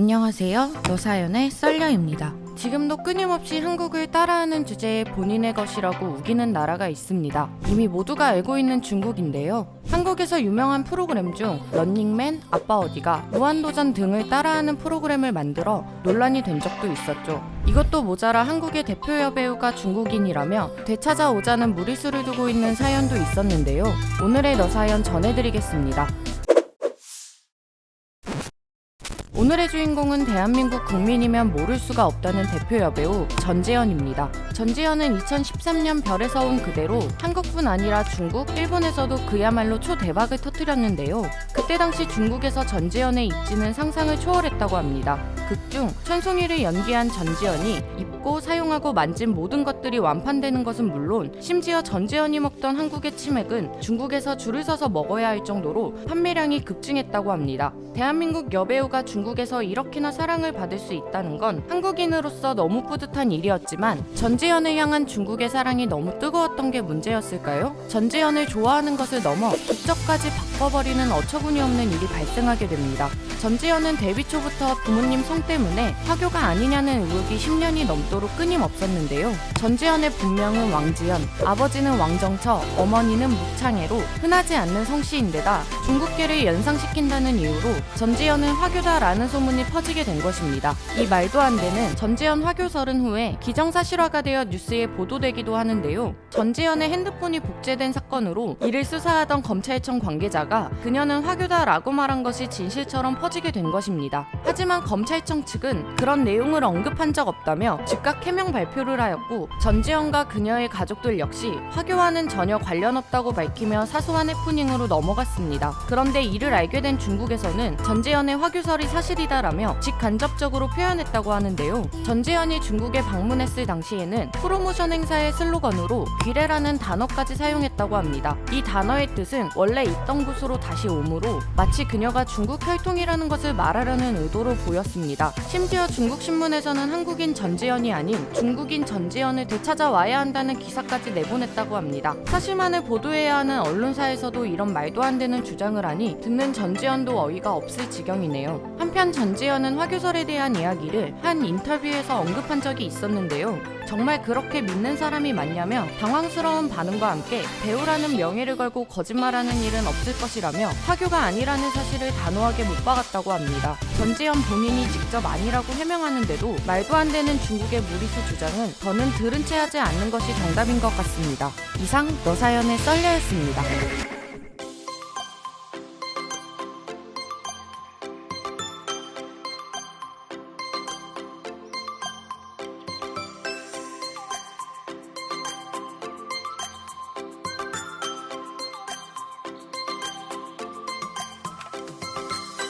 안녕하세요. 여사연의 썰려입니다. 지금도 끊임없이 한국을 따라하는 주제에 본인의 것이라고 우기는 나라가 있습니다. 이미 모두가 알고 있는 중국인데요. 한국에서 유명한 프로그램 중 런닝맨, 아빠 어디가, 무한도전 등을 따라하는 프로그램을 만들어 논란이 된 적도 있었죠. 이것도 모자라 한국의 대표 여배우가 중국인이라며 되찾아오자는 무리수를 두고 있는 사연도 있었는데요. 오늘의 너사연 전해드리겠습니다. 오늘의 주인공은 대한민국 국민이면 모를 수가 없다는 대표 여배우 전지현입니다. 전지현은 2013년 별에서 온 그대로 한국뿐 아니라 중국, 일본에서도 그야말로 초대박을 터뜨렸는데요. 그때 당시 중국에서 전지현의 입지는 상상을 초월했다고 합니다. 극 중 천송이를 연기한 전지현이 입고 사용하고 만진 모든 것들이 완판되는 것은 물론 심지어 전지현이 먹던 한국의 치맥은 중국에서 줄을 서서 먹어야 할 정도로 판매량이 급증했다고 합니다. 대한민국 여배우가 중국에서 이렇게나 사랑을 받을 수 있다는 건 한국인으로서 너무 뿌듯한 일이었지만 전지현을 향한 중국의 사랑이 너무 뜨거웠던 게 문제였을까요? 전지현을 좋아하는 것을 넘어 국적까지 바꿔버리는 어처구니 없는 일이 발생하게 됩니다. 전지현은 데뷔 초부터 부모님 성 때문에 화교가 아니냐는 의혹이 10년이 넘도록 끊임없었는데요. 전지현의 본명은 왕지현, 아버지는 왕정처, 어머니는 묵창해로 흔하지 않는 성씨인데다 중국계를 연상시킨다는 이유로 전지현은 화교다라는 소문이 퍼지게 된 것입니다. 이 말도 안 되는 전지현 화교설은 후에 기정사실화가 되어 뉴스에 보도되기도 하는데요. 전지현의 핸드폰이 복제된 사건으로 이를 수사하던 검찰청 관계자가 그녀는 화교다라고 말한 것이 진실처럼 퍼지게 된 것입니다. 하지만 검찰청 측은 그런 내용을 언급한 적 없다며 즉각 해명 발표를 하였고 전지현과 그녀의 가족들 역시 화교와는 전혀 관련 없다고 밝히며 사소한 해프닝으로 넘어갔습니다. 그런데 이를 알게 된 중국에서는 전지현의 화교설이 사실이다라며 직간접적으로 표현했다고 하는데요. 전지현이 중국에 방문했을 당시에는 프로모션 행사의 슬로건으로 귀래라는 단어까지 사용했다고 합니다. 이 단어의 뜻은 원래 있던 곳으로 다시 오므로 마치 그녀가 중국 혈통이라는 것을 말하려는 의도로 보였습니다. 심지어 중국 신문에서는 한국인 전지현이 아닌 중국인 전지현을 되찾아와야 한다는 기사까지 내보냈다고 합니다. 사실만을 보도해야 하는 언론사에서도 이런 말도 안 되는 주장을 하니 듣는 전지현도 어이가 없을 지경이네요. 한편 전지현은 화교설에 대한 이야기를 한 인터뷰에서 언급한 적이 있었는데요. 정말 그렇게 믿는 사람이 많냐며 당황스러운 반응과 함께 배우라는 명예를 걸고 거짓말하는 일은 없을 것이라며 화교가 아니라는 사실을 단호하게 못 박았다고 합니다. 전지현 본인이 직접 아니라고 해명하는데도 말도 안 되는 중국의 무리수 주장은 더는 들은 채 하지 않는 것이 정답인 것 같습니다. 이상 너 사연의 썰려였습니다.